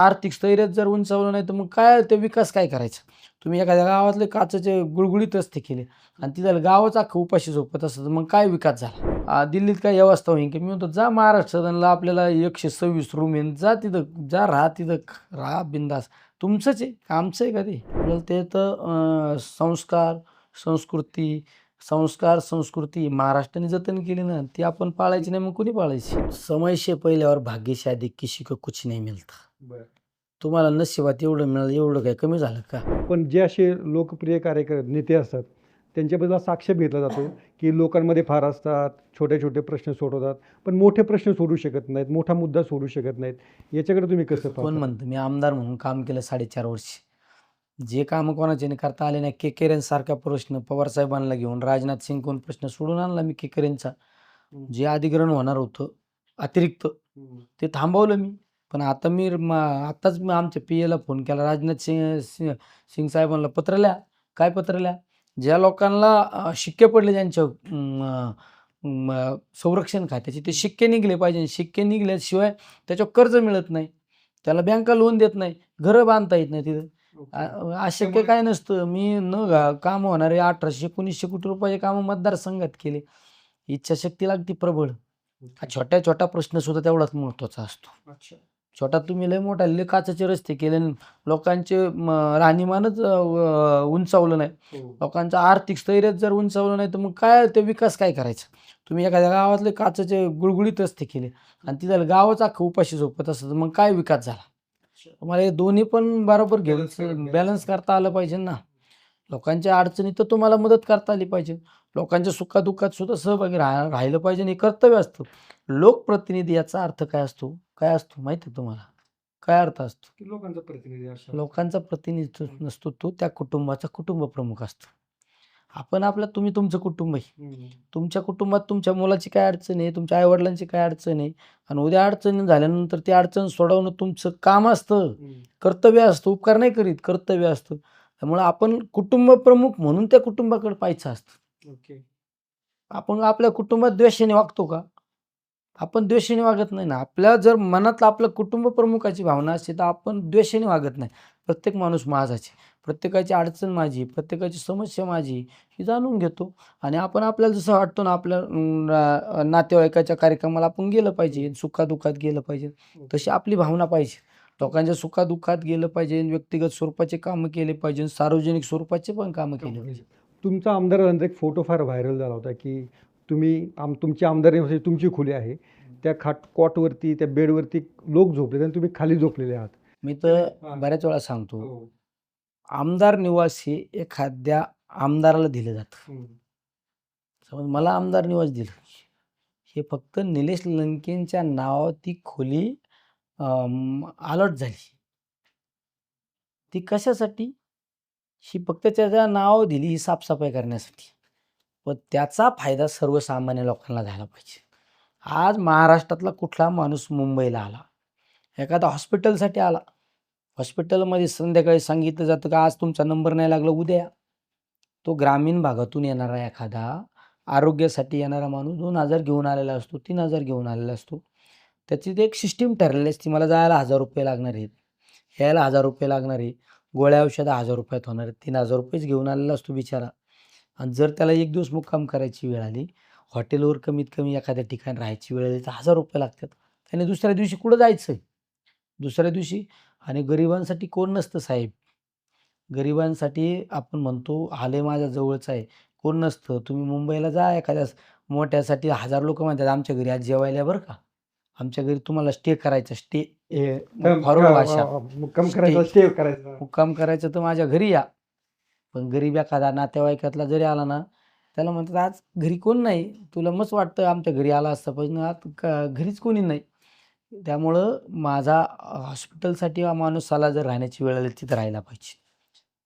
आर्थिक स्थैर्य जर उंचावलं नाही तर मग काय ते विकास काय करायचा? तुम्ही एखाद्या गावातले काचेचे गुळगुळीत रस्ते केले आणि तिथं गावच अख्खं उपाशी झोपत असतं तर मग काय विकास झाला? दिल्लीत काय व्यवस्था होईल की? मी म्हणतो जा महाराष्ट्र सदनला आपल्याला एकशे सव्वीस रूम येईन जा तिथं जा राहा तिथं राहा बिंदास. तुमचंच आहे आमचं आहे का ते? आपल्याला ते तर संस्कार संस्कृती संस्कार संस्कृती महाराष्ट्राने जतन केली ना ती आपण पाळायची नाही मग कुणी पाळायची? समयशे पहिल्यावर भाग्यशादी से अधिक कुछ नाही मिळतं. तुम्हाला नशिबात एवढं मिळालं एवढं काय कमी झालं का? पण जे असे लोकप्रिय कार्यकर नेते असतात त्यांच्याबद्दल असा आक्षेप घेतला जातो की लोकांमध्ये फार असतात छोटे छोटे प्रश्न सोडवतात पण मोठे प्रश्न सोडू शकत नाहीत मोठा मुद्दा सोडू शकत नाहीत. याच्याकडे तुम्ही कसं कोण पाहता? म्हणतं? मी आमदार म्हणून काम केलं साडेचार वर्ष. जे कामं कोणाचे नाही करता आले नाही केकेरेन सारखा प्रश्न पवार साहेबांना घेऊन राजनाथ सिंग कोण प्रश्न सोडून आणला मी केकेरेंचा? जे अधिग्रहण होणार होतं अतिरिक्त ते थांबवलं मी. पण आता मी म- आताच मी आमच्या पी एला फोन केला. राजनाथ सिंग सिंग सिंग साहेबांना पत्र लिहा काय पत्र लिहा ज्या लोकांना अं, शिक्के पडले ज्यांच्या म- संरक्षण खात्याचे ते शिक्के निघले पाहिजे. शिक्के निघल्याशिवाय त्याच्यावर कर्ज मिळत नाही. त्याला बँका लोन देत नाही. घरं बांधता येत नाही तिथं. अ- अशक्य काय नसतं. मी न घा काम होणारे अठराशे एकोणीसशे कोटी रुपयाचे कामं मतदारसंघात केले. इच्छाशक्ती लागते प्रबळ. हा छोट्या छोटा प्रश्न सुद्धा तेवढाच महत्त्वाचा असतो. छोटा तुम्ही लय मोठा लय काचाचे रस्ते केले न लोकांचे म, राहणीमानच अ, व- उंचावलं नाही. लोकांचं आर्थिक स्थैर्यात जर उंचावलं नाही तर मग काय ते विकास काय करायचा? तुम्ही एखाद्या गावातले काचाचे गुळगुळीत रस्ते केले आणि तिथं गावच अख्खं उपाशी झोपत असतं मग काय विकास झाला? तुम्हाला हे दोन्ही पण बरोबर घेऊन बॅलन्स करता आलं पाहिजे ना. लोकांच्या अडचणीत तर तुम्हाला मदत करता आली पाहिजे. लोकांच्या सुखादुःखात सुद्धा सहभागी राहा राहिलं पाहिजे आणि हे कर्तव्य असतं. लोकप्रतिनिधी याचा अर्थ काय असतो? काय असतो माहिती आहे तुम्हाला? काय अर्थ असतो? की लोकांचा प्रतिनिधी. लोकांचा प्रतिनिधित्व नसतो तो त्या कुटुंबाचा कुटुंब प्रमुख असतो. आपण आपलं तुम्ही तुमचं कुटुंब आहे. तुमच्या कुटुंबात तुमच्या मुलाची काय अडचण आहे? तुमच्या आईवडिलांची काय अडचण आहे? आणि उद्या अडचणी झाल्यानंतर ती अडचण सोडवणं तुमचं काम असतं. कर्तव्य असतं. उपकार नाही करीत. कर्तव्य असतं. त्यामुळे आपण कुटुंब प्रमुख म्हणून त्या कुटुंबाकडे पाहायचं असतं. ओके. आपण आपल्या कुटुंबात द्वेषाने वागतो का? आपण द्वेषाने वागत नाही ना. आपल्या जर मनातलं आपलं कुटुंब प्रमुखाची भावना असते तर आपण द्वेषाने वागत नाही. प्रत्येक माणूस माझाचे प्रत्येकाची अडचण माझी प्रत्येकाची समस्या माझी ही जाणून घेतो. आणि आपण आपल्याला जसं वाटतो ना आपल्या नातेवाईकाच्या कार्यक्रमाला आपण गेलं पाहिजे सुखादुखात गेलं पाहिजे तशी आपली भावना पाहिजे. लोकांच्या सुखादुखात गेलं पाहिजे व्यक्तिगत स्वरूपाचे कामं केले पाहिजे सार्वजनिक स्वरूपाचे पण कामं केले पाहिजे. तुमचा आमदार झाल्यानंतर एक फोटो फार व्हायरल झाला होता की तुम्ही आम तुमची आमदारी तुमची खोली आहे. त्या खाट कॉटवरती त्या बेडवरती लोक झोपले आणि तुम्ही खाली झोपलेले आहात. मी तर हा. बऱ्याच वेळा सांगतो आमदार निवास हे एखाद्या आमदाराला दिलं जातं. समज मला आमदार निवास दिलं. हे फक्त निलेश लंकेंच्या नावावर ती खोली अलर्ट झाली. ती कशासाठी? ही फक्त त्याच्या नाव दिली ही साफसफाई करण्यासाठी. पण त्याचा फायदा सर्वसामान्य लोकांना झाला पाहिजे. आज महाराष्ट्रातला कुठला माणूस मुंबईला आला? एखादा हॉस्पिटलसाठी आला? हॉस्पिटलमध्ये संध्याकाळी सांगितलं जातं का आज तुमचा नंबर नाही लागला उद्या तो ग्रामीण भागातून येणारा एखादा आरोग्यासाठी येणारा माणूस दोन हजार घेऊन आलेला असतो तीन हजार घेऊन आलेला असतो. त्याची ती एक सिस्टीम ठरलेली असते. मला जायला हजार रुपये लागणार आहेत. यायला हजार रुपये लागणार आहे गोळ्या औषधं हजार रुपयात होणार आहेत. तीन हजार रुपयेच घेऊन आलेला असतो बिचारा. आणि जर त्याला एक दिवस मुक्काम करायची वेळ आली हॉटेलवर कमीत कमी एखाद्या ठिकाणी राहायची वेळ आली तर हजार रुपये लागतात. त्याने दुसऱ्या दिवशी कुठं जायचं? दुसऱ्या दिवशी आणि गरिबांसाठी कोण नसतं साहेब? गरिबांसाठी आपण म्हणतो आले माझ्या जवळचं आहे. कोण नसतं? तुम्ही मुंबईला जा एखाद्या मोठ्यासाठी. हजार लोक म्हणतात आमच्या घरी आज जेवायला बरं का? आमच्या घरी तुम्हाला स्टे करायचं स्टे फॉरवर्ड भाषा मुक्काम करायचा. स्टे करायचा. मुक्काम करायचं तर माझ्या घरी या. पण गरीब एखादा नातेवाईकातला जरी आला ना त्याला म्हणतात आज घरी कोण नाही? तुला मस्त वाटतं आमच्या घरी आला असतं पण आज घरीच कोणी नाही. त्यामुळं माझा हॉस्पिटलसाठी हा माणूस आला जर राहण्याची वेळ आली तिथं राहायला पाहिजे.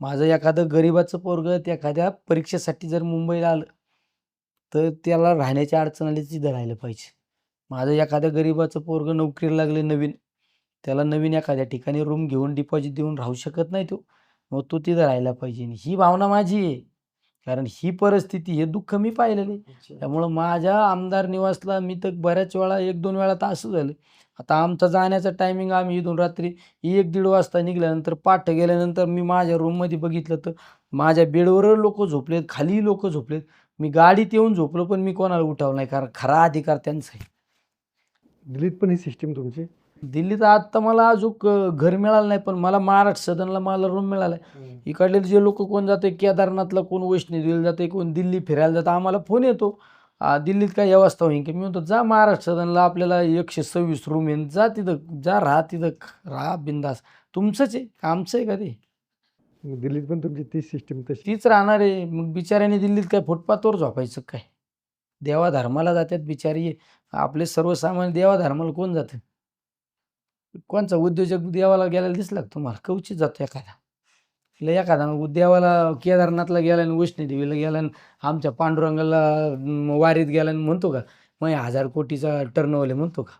माझं एखादं गरिबाचं पोरगं त्या एखाद्या परीक्षेसाठी जर मुंबईला आलं तर त्याला राहण्याची अडचण आली तिथं राहिलं पाहिजे. माझं एखाद्या गरिबाचं पोरगं नोकरीला लागले नवीन. त्याला नवीन एखाद्या ठिकाणी रूम घेऊन डिपॉझिट देऊन राहू शकत नाही तो. मग तो तिथं राहायला पाहिजे. ही भावना माझी आहे. कारण ही परिस्थिती हे दुःख मी पाहिलेलं आहे. त्यामुळं माझ्या आमदार निवासला मी तर बऱ्याच वेळा एक दोन वेळा तर असं झालं. आता आमचा जाण्याचा टायमिंग आम्ही इथून रात्री एक दीड वाजता निघाल्यानंतर पाठ गेल्यानंतर मी माझ्या रूममध्ये बघितलं तर माझ्या बेडवर लोक झोपलेत खाली लोक झोपलेत. मी गाडीत येऊन झोपलो पण मी कोणाला उठावलं नाही. कारण खरा अधिकार त्यांचा आहे दिल्लीत पण ही सिस्टीम तुमची? दिल्लीत आत्ता मला अजून घर मिळालं नाही पण मला महाराष्ट्र सदनला मला रूम मिळाला आहे इकडले जे लोक कोण जाते केदारनाथला कोण वैष्णोदेवीला जाते कोण दिल्ली फिरायला जातं आम्हाला फोन येतो. दिल्लीत काय व्यवस्था होईन की? मी म्हणतो जा महाराष्ट्र सदनला आपल्याला एकशे सव्वीस रूम आहे जा तिथं जा राहा तिथं राहा बिंदास. तुमचंच आहे आमचं आहे का ते? दिल्लीत पण तुमची तीच सिस्टीम तशी. तीच राहणार आहे. मग बिचाऱ्याने दिल्लीत काय फुटपाथवर झोपायचं काय? देवा धर्माला जातात बिचारी. आपले सर्वसामान्य देवाधर्माला कोण जातं? कोणचा उद्योजक देवाला गेल्याला दिसला तुम्हाला? कवचित जातो एखादा. लय एखादा देवाला केदारनाथला गेला आणि वैष्णोदेवीला गेला आणि आमच्या पांडुरंगाला वारीत गेला आणि म्हणतो का मग हजार कोटीचा टर्नओव्हर म्हणतो का?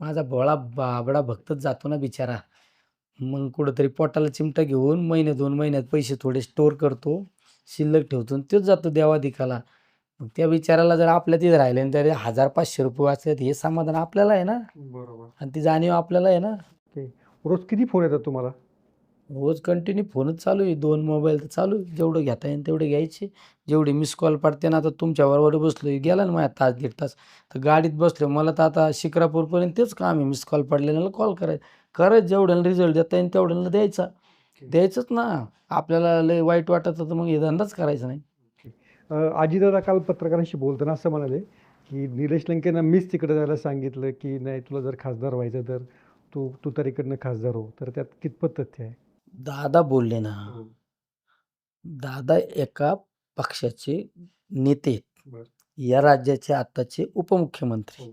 माझा भोळा बाबडा भक्तच जातो ना बिचारा. मग कुठंतरी पोटाला चिमटा घेऊन महिने दोन महिन्यात पैसे थोडे स्टोअर करतो शिल्लक ठेवतो आणि तोच जातो देवाधिकाला. मग त्या बिचाराला जर आपल्या तिथे राहिले तरी हजार पाचशे रुपये वाचले हे समाधान आपल्याला आहे ना? बरोबर. आणि ती जाणीव आपल्याला आहे ना? रोज किती फोन येतात तुम्हाला? रोज कंटिन्यू फोनच चालू आहे. दोन मोबाईल तर चालू आहे. जेवढं घेता येईल तेवढे घ्यायचे. जेवढे मिस कॉल पडते ना आता तुमच्याबरोबर बसलो गेला ना माझ्या तास दीड तास. तर गाडीत बसलो मला तर आता शिक्रापूरपर्यंत तेच काम आहे. मिस कॉल पडलेल्याला कॉल करायचं. करायचं जेवढ्याला रिझल्ट देता येईल तेवढ्याला द्यायचा. द्यायचंच ना. आपल्याला लय वाईट वाटत तर मग हे धंदाच करायचा नाही. आजीदादा काल पत्रकारांशी बोलताना असं म्हणाले की निलेश लंकेनं मीच तिकडे जायला सांगितलं की नाही तुला जर खासदार व्हायचं तर तू तू तर इकडनं खासदार हो. तर त्यात कितपत तथ्य आहे? दादा बोलले ना दादा एका पक्षाचे नेते. या राज्याचे आत्ताचे उपमुख्यमंत्री.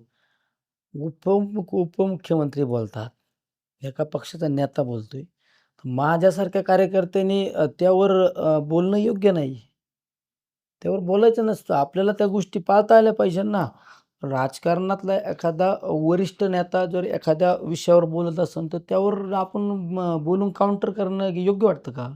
उप उपमुख्यमंत्री बोलतात. एका पक्षाचा नेता बोलतोय. माझ्यासारख्या कार्यकर्त्यांनी त्यावर बोलणं योग्य नाही त्यावर बोलायचं नसतं. आपल्याला त्या गोष्टी पाळता आल्या पाहिजे ना. राजकारणातला एखादा वरिष्ठ नेता जर एखाद्या विषयावर बोलत असेल तर त्यावर आपण बोलून काउंटर करणं योग्य वाटतं का?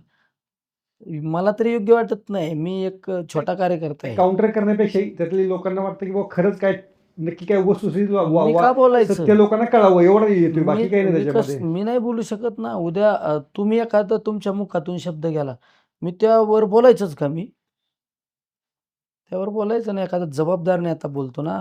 मला तरी योग्य वाटत नाही. मी एक छोटा कार्यकर्ता आहे. काउंटर करण्यापेक्षा त्यातल्या लोकांना वाटतं की बाबा खरंच काय नक्की काय वस्तुस्थिती वा- वा- मी वा- का बोलायचं? सत्य लोकांना कळावं एवढं बाकी मी- काही नाही मी नाही बोलू शकत ना. उद्या तुम्ही एखादा तुमच्या मुखातून शब्द गेला मी त्यावर बोलायचंच का मी? त्यावर बोलायचं नाही. एखादा जबाबदार नेता बोलतो ना.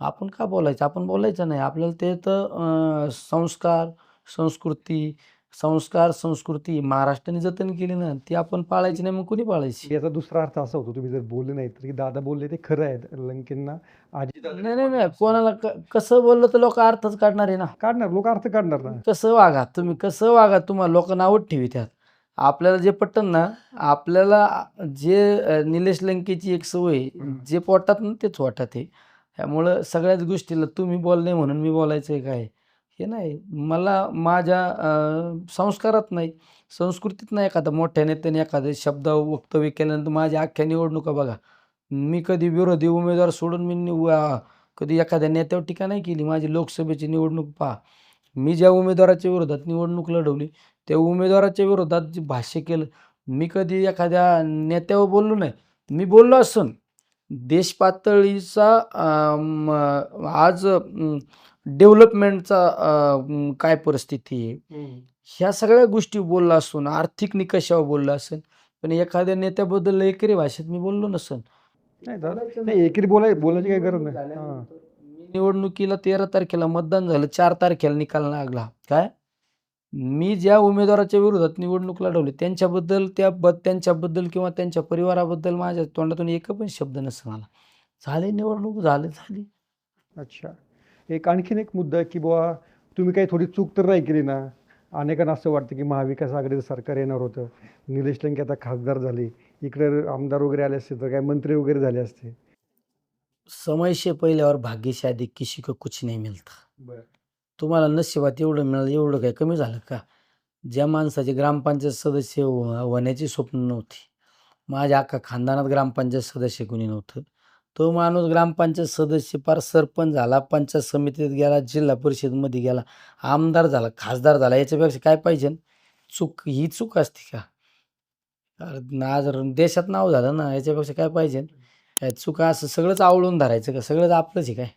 आपण का बोलायचं? आपण बोलायचं नाही. आपल्याला ते तर संस्कार संस्कृती संस्कार संस्कृती महाराष्ट्राने जतन केली ना ती आपण पाळायची नाही मग कुणी पाळायची? याचा दुसरा अर्थ असा होतो तुम्ही जर बोलले नाही तर की दादा बोलले ते खरं आहे लंकेंना आजी नाही नाही नाही. कोणाला क- कसं बोललं तर लोक अर्थच काढणार आहे ना. काढणार लोक अर्थ काढणार ना. कसं वागा तुम्ही? कसं वागा तुम्हाला? लोकांना आवड ठेवी त्यात. आपल्याला जे पटन ना आपल्याला जे निलेश लंकेची एक सवय. जे पोटात ना तेच वाटत आहे. त्यामुळं सगळ्याच गोष्टीला तुम्ही बोलणे म्हणून मी बोलायचं आहे काय? हे नाही. मला माझ्या संस्कारात नाही. संस्कृतीत नाही एखादा मोठ्या नेत्याने एखादे शब्द वक्तव्य केल्यानंतर माझ्या अख्ख्या निवडणुका बघा. मी कधी विरोधी उमेदवार सोडून मी कधी एखाद्या नेत्यावर टीका नाही केली. माझी लोकसभेची निवडणूक पहा. मी ज्या उमेदवाराच्या विरोधात निवडणूक लढवली त्या उमेदवाराच्या विरोधात जे भाष्य केलं मी कधी एखाद्या नेत्यावर बोललो नाही. मी बोललो असून. देश पातळीचा अम, आज डेव्हलपमेंटचा काय परिस्थिती आहे? ह्या सगळ्या गोष्टी बोलला असून आर्थिक निकषावर बोलला असेल पण एखाद्या नेत्याबद्दल एकरी भाषेत मी बोललो नसेल नाही दादा नाही एकेरी बोलाय बोलायची काही गरज नाही. हां. मी निवडणुकीला तेरा तारखेला मतदान झालं चार तारखेला निकाल लागला. काय? मी ज्या उमेदवाराच्या विरोधात निवडणूक लढवली त्यांच्याबद्दल त्या बद त्यांच्याबद्दल किंवा त्यांच्या परिवाराबद्दल माझ्या तोंडातून एक पण शब्द नसं मला झाली निवडणूक झाली झाली. अच्छा. एक आणखीन एक मुद्दा आहे की बुवा तुम्ही काही थोडी चूक तर नाही केली ना? अनेकांना असं वाटतं की महाविकास आघाडीचं सरकार येणार होतं. निलेश लंके आता खासदार झाले. इकडे आमदार वगैरे आले असते तर काय मंत्री वगैरे झाले असते. समय से पहिले और भाग्य से अधिक किसी को कुछ नहीं मिलता तुम्हाला नशिबात एवढं मिळालं एवढं काय कमी झालं का? ज्या माणसाचे ग्रामपंचायत सदस्य हो- होण्याची स्वप्न नव्हती. माझ्या अख्खा खानदानात ग्रामपंचायत सदस्य कोणी नव्हतं. तो माणूस ग्रामपंचायत सदस्य पार सरपंच झाला पंचायत समितीत गेला जिल्हा परिषदमध्ये गेला आमदार झाला खासदार झाला याच्यापेक्षा काय पाहिजे? चूक ही चूक असते का? अरे आज जर देशात नाव झालं ना याच्यापेक्षा काय पाहिजे? काय चुका असं सगळंच आवळून धरायचं का? सगळंच आपलंच आहे काय?